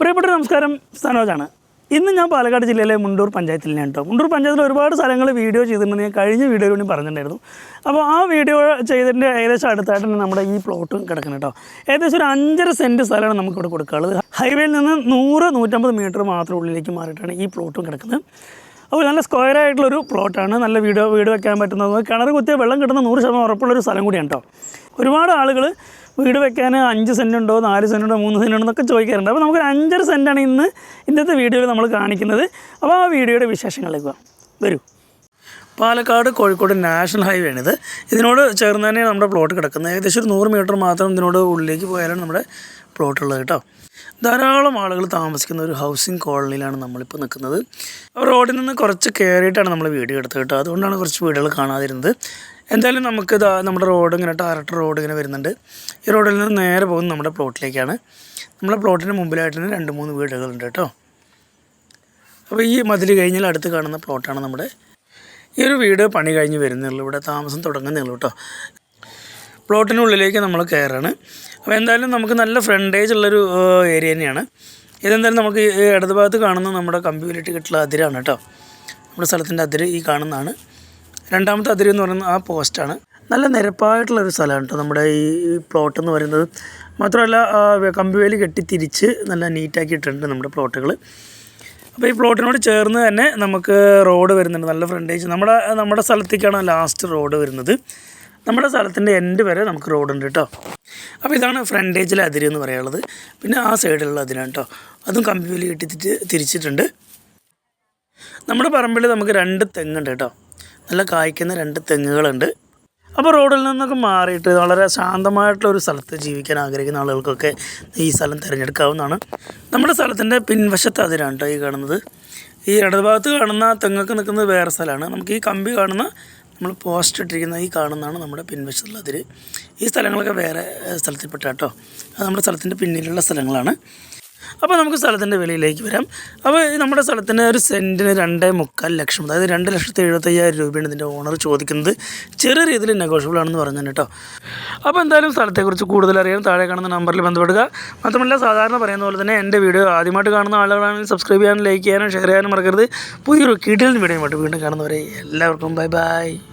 പ്രിയപ്പെട്ട നമസ്കാരം സനോജാണ്. ഇന്ന് ഞാൻ പാലക്കാട് ജില്ലയിലെ മുണ്ടൂർ പഞ്ചായത്തിലാണ് കേട്ടോ. മുണ്ടൂർ പഞ്ചായത്തിൽ ഒരുപാട് സ്ഥലങ്ങൾ വീഡിയോ ചെയ്തിട്ടുണ്ട്. ഞാൻ കഴിഞ്ഞ വീഡിയോ വേണ്ടി പറഞ്ഞിട്ടുണ്ടായിരുന്നു. അപ്പോൾ ആ വീഡിയോ ചെയ്തതിന്റെ ഏകദേശം അടുത്തായിട്ട് തന്നെ നമ്മുടെ ഈ പ്ലോട്ടും കിടക്കുന്നത് കേട്ടോ. ഏകദേശം ഒരു അഞ്ചര സെന്റ് സ്ഥലമാണ് നമുക്കിവിടെ കൊടുക്കാനുള്ളത്. ഹൈവേയിൽ നിന്ന് നൂറ് നൂറ്റമ്പത് മീറ്റർ മാത്രം ഉള്ളിലേക്ക് മാറിയിട്ടാണ് ഈ പ്ലോട്ടും കിടക്കുന്നത്. അപ്പോൾ നല്ല സ്ക്വയർ ആയിട്ടുള്ളൊരു പ്ലോട്ടാണ് നല്ല വീട് വീട് വെക്കാൻ പറ്റുന്നത് കിണർ കുത്തിയ വെള്ളം കിട്ടുന്ന നൂറ് ശതമാനം ഉറപ്പുള്ളൊരു സ്ഥലം കൂടിയാണ് കേട്ടോ ഒരുപാട് ആളുകൾ വീട് വെക്കാൻ അഞ്ച് സെന്റ് ഉണ്ടോ നാല് സെന്റ് ഉണ്ടോ മൂന്ന് സെന്റ് ഉണ്ടോ എന്നൊക്കെ ചോദിക്കാറുണ്ട്. അപ്പോൾ നമുക്ക് അഞ്ചര സെന്റാണ് ഇന്ന് ഇന്നത്തെ വീഡിയോയിൽ നമ്മൾ കാണിക്കുന്നത്. അപ്പോൾ ആ വീഡിയോയുടെ വിശേഷങ്ങളിലേക്ക് വരൂ. പാലക്കാട് കോഴിക്കോട് നാഷണൽ ഹൈവേ ആണിത് ഇതിനോട് ചേർന്ന് തന്നെയാണ് നമ്മുടെ പ്ലോട്ട് കിടക്കുന്നത്. ഏകദേശം ഒരു നൂറ് മീറ്റർ മാത്രം ഇതിനോട് ഉള്ളിലേക്ക് പോയാലാണ് നമ്മുടെ പ്ലോട്ട് ഉള്ളത് കേട്ടോ. ധാരാളം ആളുകൾ താമസിക്കുന്ന ഒരു ഹൗസിംഗ് കോളനിയിലാണ് നമ്മളിപ്പോൾ നിൽക്കുന്നത്. റോഡിൽ നിന്ന് കുറച്ച് കയറിയിട്ടാണ് നമ്മൾ വീഡിയോ എടുത്തത് കേട്ടോ. അതുകൊണ്ടാണ് കുറച്ച് വീടുകൾ കാണാതിരുന്നത്. എന്തായാലും നമുക്ക് നമ്മുടെ റോഡ് ഇങ്ങനെ ടാരക്ടർ റോഡ് ഇങ്ങനെ വരുന്നുണ്ട്. ഈ റോഡിൽ നിന്ന് നേരെ പോകുന്നത് നമ്മുടെ പ്ലോട്ടിലേക്കാണ് നമ്മുടെ പ്ലോട്ടിന് മുമ്പിലായിട്ട് തന്നെ രണ്ട് മൂന്ന് വീടുകളുണ്ട് കേട്ടോ. അപ്പോൾ ഈ മതിൽ കഴിഞ്ഞാൽ അടുത്ത് കാണുന്ന പ്ലോട്ടാണ് നമ്മുടെ ഈ ഒരു വീട് പണി കഴിഞ്ഞ് വരുന്നുള്ളൂ ഇവിടെ താമസം തുടങ്ങുന്നുള്ളൂ കേട്ടോ. പ്ലോട്ടിനുള്ളിലേക്ക് നമ്മൾ കയറാണ് അപ്പോൾ എന്തായാലും നമുക്ക് നല്ല ഫ്രണ്ടേജ് ഉള്ളൊരു ഏരിയ തന്നെയാണ്. ഇതെന്തായാലും നമുക്ക് ഇടത് ഭാഗത്ത് കാണുന്ന നമ്മുടെ കമ്പി വലിട്ട് കിട്ടുള്ള അതിരാണ് കേട്ടോ. നമ്മുടെ സ്ഥലത്തിന്റെ അതിര് ഈ കാണുന്നതാണ്. രണ്ടാമത്തെ അതിര് എന്ന് പറയുന്നത് ആ പോസ്റ്റാണ് നല്ല നിരപ്പായിട്ടുള്ളൊരു സ്ഥലമാണ് കേട്ടോ നമ്മുടെ ഈ പ്ലോട്ട് എന്ന് പറയുന്നത്. മാത്രമല്ല ആ കമ്പി വേലി കെട്ടി തിരിച്ച് നല്ല നീറ്റാക്കി ഇട്ടിട്ടുണ്ട് നമ്മുടെ പ്ലോട്ടുകൾ അപ്പോൾ ഈ പ്ലോട്ടിനോട് ചേർന്ന് തന്നെ നമുക്ക് റോഡ് വരുന്നുണ്ട്. നല്ല ഫ്രണ്ടേജ് നമ്മുടെ നമ്മുടെ സ്ഥലത്തേക്കാണ് ലാസ്റ്റ് റോഡ് വരുന്നത്. നമ്മുടെ സ്ഥലത്തിന്റെ എൻഡ് വരെ നമുക്ക് റോഡുണ്ട് കേട്ടോ അപ്പോൾ ഇതാണ് ഫ്രണ്ടേജിലെ അതിരി എന്ന് പറയാനുള്ളത്. പിന്നെ ആ സൈഡിലുള്ള അതിരാണ് കേട്ടോ അതും കമ്പി വേലി കെട്ടി തിരിച്ചിട്ടുണ്ട്. നമ്മുടെ പറമ്പിൽ നമുക്ക് രണ്ട് തെങ്ങുണ്ട് കേട്ടോ നല്ല കായ്ക്കുന്ന രണ്ട് തെങ്ങുകളുണ്ട്. അപ്പോൾ റോഡിൽ നിന്നൊക്കെ മാറിയിട്ട് വളരെ ശാന്തമായിട്ടുള്ള ഒരു സ്ഥലത്ത് ജീവിക്കാൻ ആഗ്രഹിക്കുന്ന ആളുകൾക്കൊക്കെ ഈ സ്ഥലം തിരഞ്ഞെടുക്കാവുന്നതാണ്. നമ്മുടെ സ്ഥലത്തിന്റെ പിൻവശത്ത് അതിരാണ് കേട്ടോ ഈ കാണുന്നത്. ഈ ഇടതുഭാഗത്ത് കാണുന്ന തെങ്ങൊക്കെ നിൽക്കുന്നത് വേറെ സ്ഥലമാണ്. നമുക്ക് ഈ കമ്പി കാണുന്ന നമ്മൾ പോസ്റ്റ് ഇട്ടിരിക്കുന്ന ഈ കാണുന്നതാണ് നമ്മുടെ പിൻവശത്തുള്ള അതിര്. ഈ സ്ഥലങ്ങളൊക്കെ വേറെ സ്ഥലത്തിൽ സ്ഥലത്തിൽപ്പെട്ട കേട്ടോ അത് നമ്മുടെ സ്ഥലത്തിന്റെ പിന്നിലുള്ള സ്ഥലങ്ങളാണ്. അപ്പോൾ നമുക്ക് സ്ഥലത്തിന്റെ വിലയിലേക്ക് വരാം. അപ്പോൾ നമ്മുടെ സ്ഥലത്തിന് ഒരു സെന്റിന് രണ്ടേ മുക്കാൽ ലക്ഷം അതായത് രണ്ട് ലക്ഷത്തി എഴുപത്തയ്യായിരം രൂപയാണ് ഇതിന്റെ ഓണർ ചോദിക്കുന്നത്. ചെറിയ രീതിയിൽ നെഗോഷ്യബിൾ ആണെന്ന് പറഞ്ഞു കേട്ടോ. അപ്പോൾ എന്തായാലും സ്ഥലത്തെക്കുറിച്ച് കൂടുതൽ അറിയാൻ താഴെ കാണുന്ന നമ്പറിൽ ബന്ധപ്പെടുക. മാത്രമല്ല സാധാരണ പറയുന്ന പോലെ തന്നെ എന്റെ വീഡിയോ ആദ്യമായിട്ട് കാണുന്ന ആളുകളാണെങ്കിൽ സബ്സ്ക്രൈബ് ചെയ്യാനും ലൈക്ക് ചെയ്യാനും ഷെയർ ചെയ്യാനും മറക്കരുത്. പുതിയൊരു കീട്ടിൽ വീഡിയോ വീണ്ടും കാണുന്നവരെ എല്ലാവർക്കും ബൈ ബൈ